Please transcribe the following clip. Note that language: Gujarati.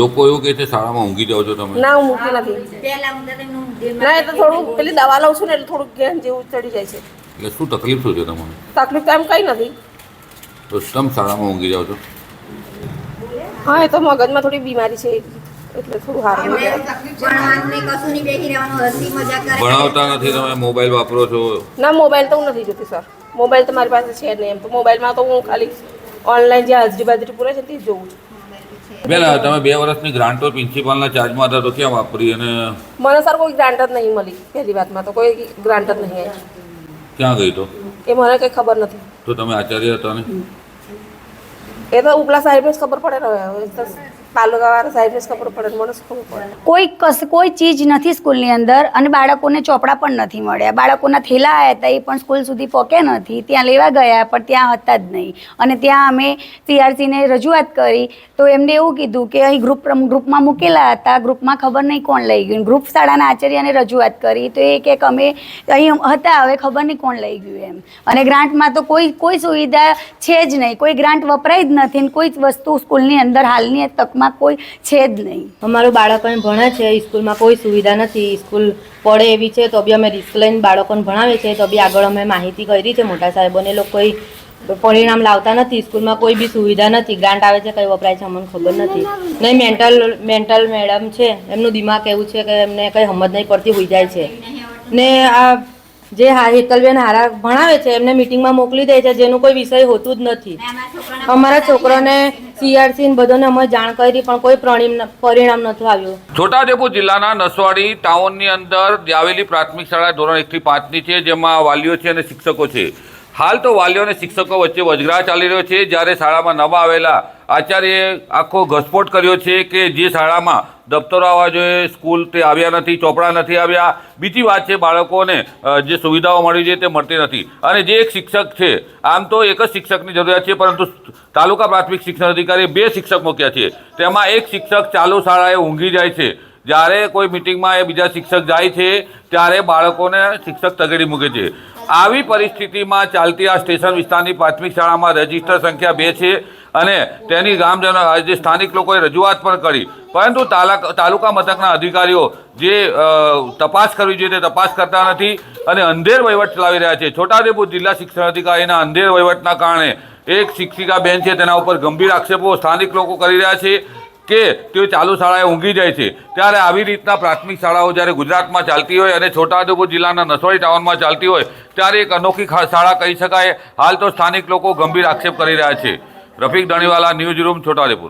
લોકો એવું કહે છે શાળામાં ઊંઘી જાઓ છો તમે. ના હું મૂકી નથી. પહેલા હું તો ના એ તો થોડું પેલી દવા લઉં છું ને એટલે થોડુંક જ્ઞાન જેવું ચડી જાય છે. એટલે શું તકલીફ શું છે તમને? તકલીફ તો એમ કંઈ નથી. તો તમ શાળામાં ઊંઘી જાઓ છો? હા એ તો મગજમાં થોડી બીમારી છે એટલે થોડું કરે. ભણાવતા નથી તમે મોબાઈલ વાપરો છો? ના મોબાઈલ તો હું નથી જોતી સર. મોબાઈલ તો મારી પાસે છે જ નહીં એમ તો મોબાઈલમાં તો હું ખાલી ઓનલાઈન જે હાજરી બાજરી પૂરે છે તે જોઉં છું. બેન તમે બે વર્ષની ગ્રાન્ટો પ્રિન્સિપાલના ચાર્જમાં હતા તો ક્યાં વાપરી? અને મને સર કોઈ ગ્રાન્ટ જ નહીં મળી પહેલી વાતમાં તો કોઈ ગ્રાન્ટ જ નહીં ક્યાં ગઈ તો? એ મને કંઈ ખબર નથી. તો તમે આચાર્ય હતા ને? એ તો ઉપલા સાહેબને જ ખબર પડે ને હવે કોઈ કોઈ ચીજ નથી સ્કૂલની અંદર અને બાળકોને ચોપડા પણ નથી મળ્યા. બાળકોના થેલા આવ્યા હતા એ પણ સ્કૂલ સુધી પહોંચ્યા નથી. ત્યાં લેવા ગયા પણ ત્યાં હતા જ નહીં. અને ત્યાં અમે સીઆરસીને રજૂઆત કરી તો એમને એવું કીધું કે અહીં ગ્રુપ ગ્રુપમાં મૂકેલા હતા. ગ્રુપમાં ખબર નહીં કોણ લઈ ગયું. ગ્રુપ શાળાના આચાર્યને રજૂઆત કરી તો એ કે અમે અહીં હતા, હવે ખબર નહીં કોણ લઈ ગયું એમ. અને ગ્રાન્ટમાં તો કોઈ કોઈ સુવિધા છે જ નહીં. કોઈ ગ્રાન્ટ વપરાય જ નથી કોઈ જ વસ્તુ સ્કૂલની અંદર હાલની તકમાં કોઈ છે જ નહીં. અમારું બાળકોને ભણે છે સ્કૂલમાં કોઈ સુવિધા નથી. સ્કૂલ પડે એવી છે, તો બી અમે રિસ્ક લઈને બાળકોને ભણાવે છે, તો બી આગળ અમે માહિતી કરી છે. મોટા સાહેબોને એ લોકો કોઈ પરિણામ લાવતા નથી. સ્કૂલમાં કોઈ બી સુવિધા નથી. ગ્રાન્ટ આવે છે કઈ વપરાય છે, અમને ખબર નથી. નહીં મેન્ટલ મેન્ટલ મેડમ છે. એમનું દિમાગ એવું છે કે એમને કંઈ સમજ નહીં પડતી, હોઈ જાય છે. ને આ જે હા હેતલબેન હારા ભણાવે છે એમને મિટિંગમાં મોકલી દે છે જેનું કોઈ વિષય હોતું જ નથી. અમારા છોકરાને સીઆરસી બધાને અમે જાણ કરી પણ કોઈ પરિણામ પરિણામ નથી આવ્યું. છોટાઉદેપુર જિલ્લાના નસવાડી ટાઉનની અંદર આવેલી પ્રાથમિક શાળા ધોરણ એકથી પાંચની છે જેમાં વાલીઓ છે અને શિક્ષકો છે. હાલ તો વાલીઓ અને શિક્ષકો વચ્ચે વચગાળા ચાલી રહ્યો છે. જ્યારે શાળામાં નવા આવેલા આચાર્યએ આખો ઘસપોટ કર્યો છે કે જે શાળામાં દફતરો આવવા જોઈએ, સ્કૂલ તે આવ્યા નથી, ચોપડા નથી આવ્યા. બીજી વાત છે, બાળકોને જે સુવિધાઓ મળી છે તે મળતી નથી. અને જે એક શિક્ષક છે, આમ તો એક જ શિક્ષકની જરૂરિયાત છે, પરંતુ તાલુકા પ્રાથમિક શિક્ષણ અધિકારીએ બે શિક્ષક મૂક્યા છે. તેમાં એક શિક્ષક ચાલુ શાળાએ ઊંઘી જાય છે. જ્યારે કોઈ મિટિંગમાં એ બીજા શિક્ષક જાય છે, ત્યારે બાળકોને શિક્ષક તગડી મૂકે છે. આવી પરિસ્થિતિમાં ચાલતી આ સ્ટેશન વિસ્તારની પ્રાથમિક શાળામાં રજિસ્ટર સંખ્યા બે છે. અને તેની ગામજનો જે સ્થાનિક લોકોએ રજૂઆત પણ કરી. પરંતુ તાલા- તાલુકા મથકના અધિકારીઓ જે તપાસ કરવી જોઈએ તે તપાસ કરતા નથી અને અંધેર વહીવટ ચલાવી રહ્યા છે. છોટાઉદેપુર જિલ્લા શિક્ષણ અધિકારીના અંધેર વહીવટના કારણે એક શિક્ષિકા બેન છે તેના ઉપર ગંભીર આક્ષેપો સ્થાનિક લોકો કરી રહ્યા છે કે તેઓ ચાલુ શાળાએ ઊંઘી જાય છે. ત્યારે આવી રીતના પ્રાથમિક શાળાઓ જ્યારે ગુજરાતમાં ચાલતી હોય અને છોટાઉદેપુર જિલ્લાના નસોઈ ટાઉનમાં ચાલતી હોય, ત્યારે એક અનોખી શાળા કહી શકાય. હાલ તો સ્થાનિક લોકો ગંભીર આક્ષેપ કરી રહ્યા છે. Rafiq Dhaniwala news room Chhota Udepur